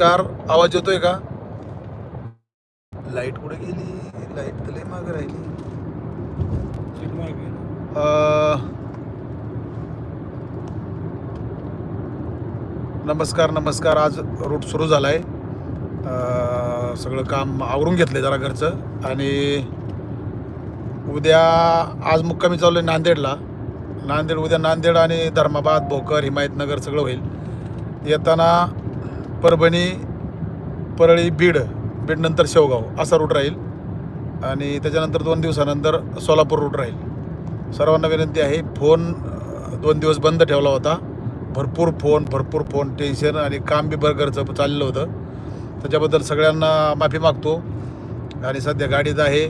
नमस्कार आवाज येतोय का? लाइट कुठे गेली? लाइट तर लय मागे राहिली. नमस्कार नमस्कार. आज रूट सुरू झाला आहे सगळं काम आवरून घेतलं जरा घरचं. आणि उद्या आज मुक्कामी चालू आहे नांदेडला. नांदेड उद्या नांदेड आणि धर्माबाद भोकर हिमायतनगर सगळं होईल. येताना परभणी परळी बीड बीडनंतर शेवगाव असा रूट राहील. आणि त्याच्यानंतर दोन दिवसानंतर सोलापूर रूट राहील. सर्वांना विनंती आहे फोन दोन दिवस बंद ठेवला होता. भरपूर फोन भरपूर फोन टेन्शन आणि काम बी बर्गरचं चाललं होतं. त्याच्याबद्दल सगळ्यांना माफी मागतो. आणि सध्या गाडीत आहे.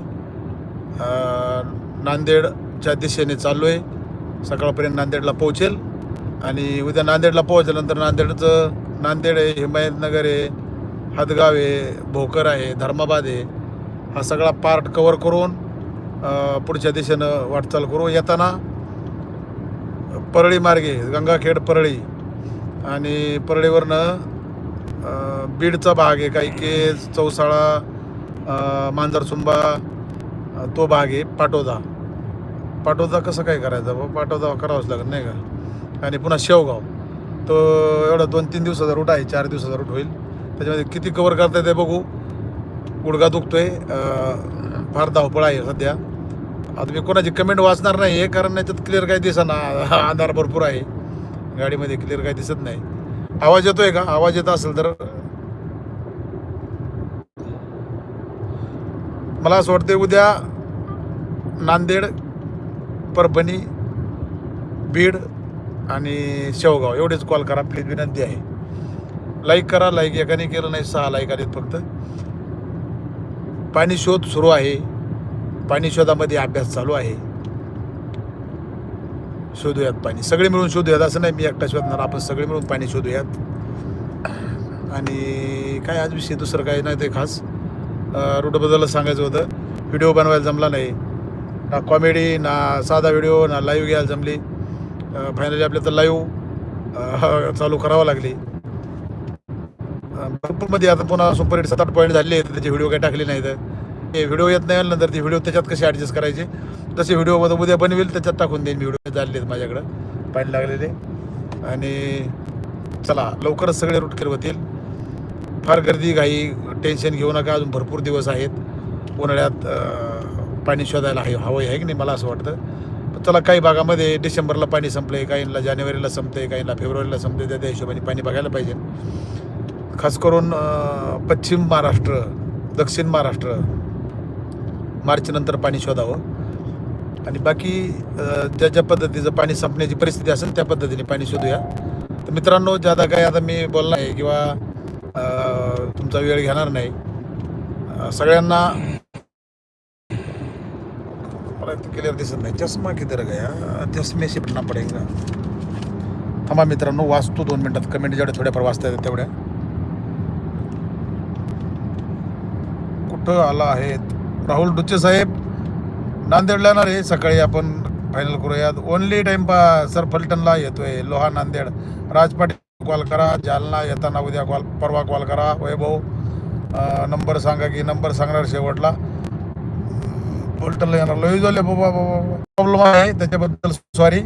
नांदेडच्या दिशेने चाललो आहे सकाळपर्यंत नांदेडला पोहोचेल. आणि उद्या नांदेडला पोहोचल्यानंतर नांदेडचं नांदेड आहे हिमायतनगर आहे हदगाव आहे भोकर आहे धर्माबाद आहे हा सगळा पार्ट कवर करून पुढच्या दिशेनं वाटचाल करू. येताना परळी मार्गे गंगाखेड परळी आणि परळीवरनं बीडचा भाग आहे काही केज चौसाळा मांजरसुंबा तो भाग आहे पाटोदा. पाटोदा कसं काय करायचं? पाटोदा करावंच लागत नाही का? आणि पुन्हा शेवगाव. तो एवढा दोन तीन दिवसाचा रूट आहे चार दिवसाचा रूट होईल. त्याच्यामध्ये किती कवर करता येते बघू. गुडगा दुखतोय फार धावपळ आहे सध्या. आता मी कोणाची कमेंट वाचणार नाही आहे कारण याच्यात क्लिअर काही दिसना आधार भरपूर आहे. गाडीमध्ये क्लिअर काही दिसत नाही. आवाज येतोय का? आवाज येत असेल तर. मला असं वाटते उद्या नांदेड परभणी बीड आणि शेवगाव एवढेच कॉल करा प्लीज विनंती आहे. लाईक करा लाईक एकाने केलं नाही सहा लाईक आलेत फक्त. पाणी शोध सुरू आहे. पाणी शोधामध्ये अभ्यास चालू आहे. शोधूयात पाणी. सगळे मिळून शोधूयात असं नाही मी एकटा शोधणार आपण सगळे मिळून पाणी शोधूयात. आणि काय आज विषय दुसरं काही नाही ते खास. रूटबद्दल सांगायचं होतं. व्हिडिओ बनवायला जमला नाही. ना कॉमेडी ना साधा व्हिडिओ ना लाईव्ह घ्यायला जमली. फायनली आपल्या तर लाईव्ह चालू करावं लागली. भरपूरमध्ये आता पुन्हा सुपर हिट सात आठ पॉईंट झाले आहेत त्याचे व्हिडिओ काही टाकले नाहीत. ते व्हिडिओ येत नाही नंतर ते व्हिडिओ त्याच्यात कसे ॲडजस्ट करायचे तसे व्हिडिओमध्ये उद्या बनवेल त्याच्यात टाकून देईन व्हिडिओ झाले आहेत माझ्याकडं पाणी लागलेले. आणि चला लवकरच सगळे रूट क्लिअर होतील. फार गर्दी घाई टेन्शन घेऊ नका अजून भरपूर दिवस आहेत. उन्हाळ्यात पाणी शोधायला हवं आहे की नाही मला असं वाटतं. त्याला चला काही भागामध्ये डिसेंबरला पाणी संपले काहींना जानेवारीला संपते काहींना फेब्रुवारीला संपते त्या त्या हिशोबाने पाणी बघायला पाहिजे. खास करून पश्चिम महाराष्ट्र दक्षिण महाराष्ट्र मार्चनंतर पाणी शोधावं. आणि बाकी ज्या ज्या पद्धतीचं पाणी संपण्याची परिस्थिती असेल त्या पद्धतीने पाणी शोधूया. तर मित्रांनो ज्यादा काय आता मी बोलणार आहे किंवा तुमचा वेळ घेणार नाही सगळ्यांना सगळ्यांना मला क्लिअर दिसत नाही. चष्मा किती गया चष्मे से पडना पडेगा थांबा मित्रांनो वाचतो दोन मिनटात. कमेंट जेवढ्या थोड्याफार वाचता येतात तेवढ्या कुठं आला आहेत राहुल डुच्चे साहेब नांदेडला येणार आहे. सकाळी आपण फायनल करूयात. ओनली टाइम पा सर फलटणला येतोय. लोहा नांदेड. राजपाटी कॉल करा. जालना येताना उद्या कॉल परवा कॉल करा. वैभव नंबर सांगा की नंबर सांगणार शेवटला. फलटणला येणार. लई झाले बाबा बाबा प्रॉब्लेम आहे त्याच्याबद्दल सॉरी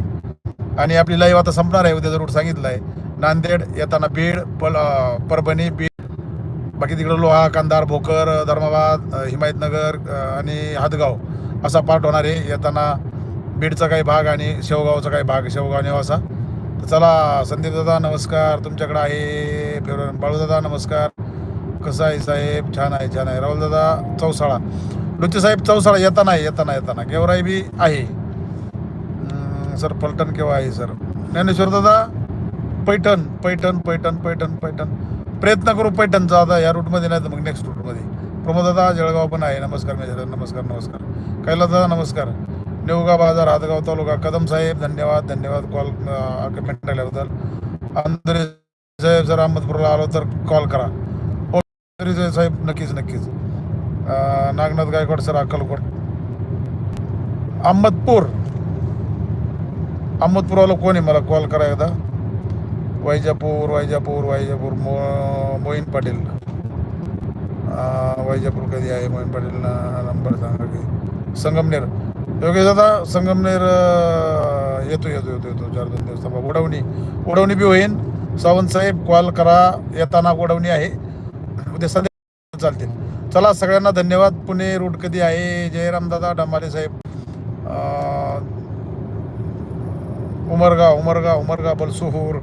आणि आपली लाईव्ह आता संपणार आहे उद्याचा रूट सांगितलं आहे नांदेड येताना बीड पल परभणी बीड. बाकी तिकडं लोहा कांदार भोकर धर्माबाद हिमायतनगर आणि हातगाव. असा पार्ट होणार आहे. येताना बीडचा काही भाग आणि शेवगावचा काही भाग शेवगाव निवासा. तर चला संदीप दादा नमस्कार. तुमच्याकडे आहे फेब्रुवारी बाळू दादा नमस्कार. कसं आहे साहेब? छान आहे छान आहे. राहुल दादा चौसाळा. लुच्चे साहेब चौसाळा येताना येताना येताना. गेवराई बी आहे. सर पलटण केव्हा आहे सर? ज्ञानेश्वर दादा पैठण पैठण पैठण पैठण पैठण. प्रयत्न करू पैठणचा आता या रूटमध्ये नाही तर मग नेक्स्ट रूटमध्ये प्रमोद दादा जळगाव पण आहे. नमस्कार मी नमस्कार नमस्कार. कैलास दादा नमस्कार. नेवगा बाजार हातगाव तालुका कदम साहेब धन्यवाद धन्यवाद कॉल कमेंट केल्याबद्दल अंधरे साहेब जर अहमदपूरला आलो तर कॉल करा. हो, साहेब नक्कीच नक्कीच. नागनाथ गायकवाड सर अक्कलकोट. अहमदपूर. अहमदपूरवाला कोण आहे? मला कॉल करा एकदा. वैजापूर वैजापूर वैजापूर मो मोहीन पाटील. वैजापूर कधी आहे? मोहीन पाटील नंबर सांगा की. संगमनेर. योगेश दादा संगमनेर येतो येतो येतो येतो. चार दोन दिवस थांबा. उडवणी. उडवणी बी होईन. सावंत साहेब कॉल करा. येताना उडवणी आहे. उद्या संध्या चालतील. चला सगळ्यांना धन्यवाद. पुणे रूट कधी आहे? जयराम दादा डमाले साहेब. उमरगाव उमरगाव उमरगाव बलसूर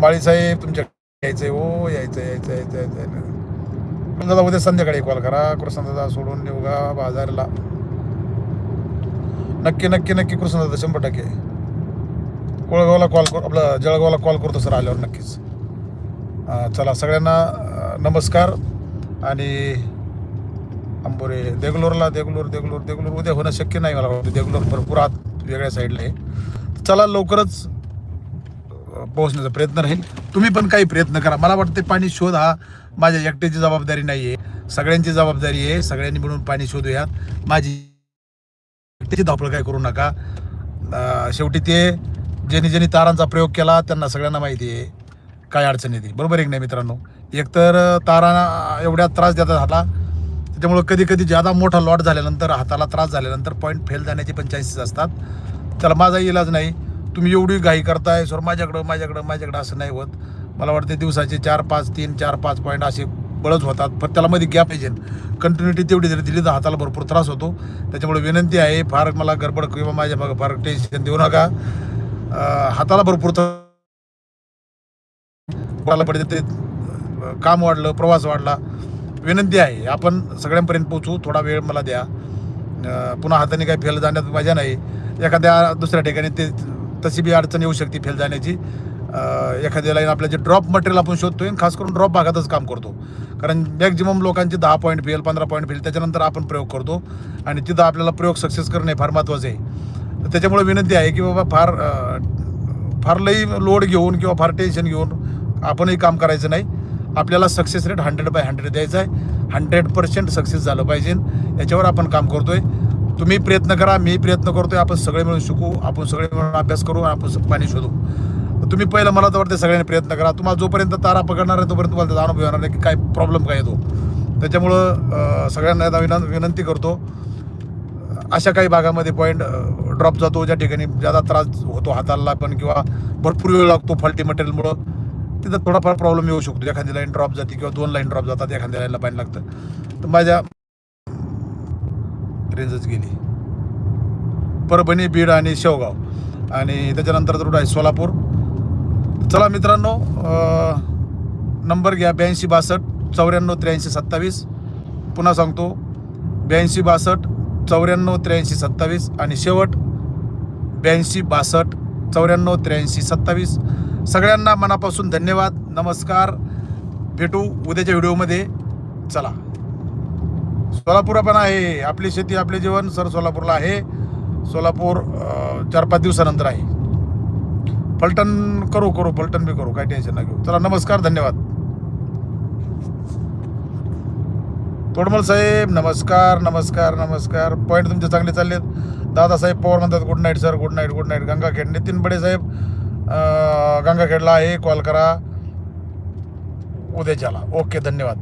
माळी साहेब तुमच्या यायचंय. हो यायचं यायचं यायचं यायचं पण दादा उद्या संध्याकाळी कॉल करा. कृष्णदादा सोडून निवगा बाजारला. नक्की नक्की नक्की कृष्णदादा शंभर टक्के. कोळगावला कॉल कर आपलं जळगावला कॉल करतो सर आल्यावर नक्कीच. चला सगळ्यांना नमस्कार. आणि अंबोरे देगलोरला देगलूर देगलोर देगलूर. उद्या होणं शक्य नाही मला वाटतं. देगलोर भरपूर आत वेगळ्या साईडला आहे. चला लवकरच पोहोचण्याचा प्रयत्न राहील. तुम्ही पण काही प्रयत्न करा. मला वाटते पाणी शोध. हा माझ्या एकट्याची जबाबदारी नाही आहे सगळ्यांची जबाबदारी आहे. सगळ्यांनी मिळून पाणी शोधूया माझी एकट्याची धावपळ काय करू नका. शेवटी ते ज्यांनी ज्यांनी तारांचा प्रयोग केला त्यांना सगळ्यांना माहिती आहे. काय अडचण येते. बरोबर आहे नाही मित्रांनो? एकतर तारा एवढ्या त्रास देतात झाला त्याच्यामुळं कधी कधी जादा मोठा लॉट झाल्यानंतर हाताला त्रास झाल्यानंतर पॉईंट फेल जाण्याचे पण चान्सेस असतात. त्याला माझा इलाज नाही. तुम्ही एवढी घाई करताय सर माझ्याकडं माझ्याकडं माझ्याकडं असं नाही होत. मला वाटते दिवसाचे चार पाच तीन चार पाच पॉईंट असे बळच होतात. पण त्याला मध्ये गॅप पाहिजे कंटिन्युटी तेवढी जरी दिली तर हाताला भरपूर त्रास होतो. त्याच्यामुळे विनंती आहे फार मला गडबड किंवा माझ्या मागं फार टेन्शन देऊ नका. हाताला भरपूर त्रास मला पडते ते काम वाढलं प्रवास वाढला. विनंती आहे. आपण सगळ्यांपर्यंत पोचू थोडा वेळ मला द्या. पुन्हा हाताने काही फेल जाण्यात मजा नाही. एखाद्या दुसऱ्या ठिकाणी ते तशी बी अडचण येऊ शकते फेल जाण्याची. एखाद्या लाईन आपल्या जे ड्रॉप मटेरियल आपण शोधतोय खास करून ड्रॉप भागातच काम करतो. कारण मॅक्झिमम लोकांचे दहा पॉईंट फेल पंधरा पॉईंट फेल त्याच्यानंतर आपण प्रयोग करतो. आणि तिथं आपल्याला प्रयोग सक्सेस करणे फार महत्त्वाचं आहे. त्याच्यामुळे विनंती आहे की बाबा फार फार लई लोड घेऊन किंवा फार टेन्शन घेऊन आपणही काम करायचं नाही. आपल्याला success rate hundred by hundred द्यायचा आहे. हंड्रेड पर्सेंट सक्सेस झालं पाहिजे. याच्यावर आपण काम करतो आहे तुम्ही प्रयत्न करा मी प्रयत्न करतोय. आपण सगळे मिळून शिकू आपण सगळे मिळून अभ्यास करू आपण पाणी शोधू. तुम्ही पहिलं मला तर वाटतं सगळ्यांनी प्रयत्न करा. तुम्हाला जोपर्यंत तारा पकडणार आहे तोपर्यंत तुम्हाला त्याचा अनुभव येणार नाही की काय प्रॉब्लेम काय येतो. त्याच्यामुळं सगळ्यांना विनं विनंती करतो. अशा काही भागामध्ये पॉईंट ड्रॉप जातो. ज्या ठिकाणी ज्यादा त्रास होतो हाताला पण किंवा भरपूर वेळ लागतो फॉल्टी मटेरियलमुळं तिथं थोडाफार प्रॉब्लेम येऊ शकतो. एखादी लाईन ड्रॉप जाते किंवा दोन लाईन ड्रॉप जातात एखाद्या लाईनला पाणी लागतं. तर माझ्या रेंजच गेली. परभणी बीड आणि शेवगाव. आणि त्याच्यानंतर रूट आहे? सोलापूर. चला मित्रांनो नंबर घ्या ब्याऐंशी बासष्ट चौऱ्याण्णव त्र्याऐंशी सत्तावीस. पुन्हा सांगतो ब्याऐंशी बासष्ट चौऱ्याण्णव त्र्याऐंशी सत्तावीस आणि शेवट ब्याऐंशी बासष्ट चौऱ्याण्णव त्र्याऐंशी सत्तावीस. सगळ्यांना मनापासून धन्यवाद. नमस्कार. भेटू उद्याच्या व्हिडिओमध्ये. चला. सोलापूरला पण आहे. आपली शेती आपले जीवन सर सोलापूरला आहे. सोलापूर चार पाच दिवसानंतर आहे. फलटण करू करू. फलटण बी करू. काय टेन्शन नाही घेऊ. चला नमस्कार. धन्यवाद. तोडमल साहेब नमस्कार नमस्कार नमस्कार. पॉईंट तुमचे चांगले चालले आहेत दादासाहेब पवार म्हणतात good night sir good night good night Gangakhed. Nitin Bade साहेब गंगाखेडला आहे कॉल करा. उद्याच्याला ओके धन्यवाद.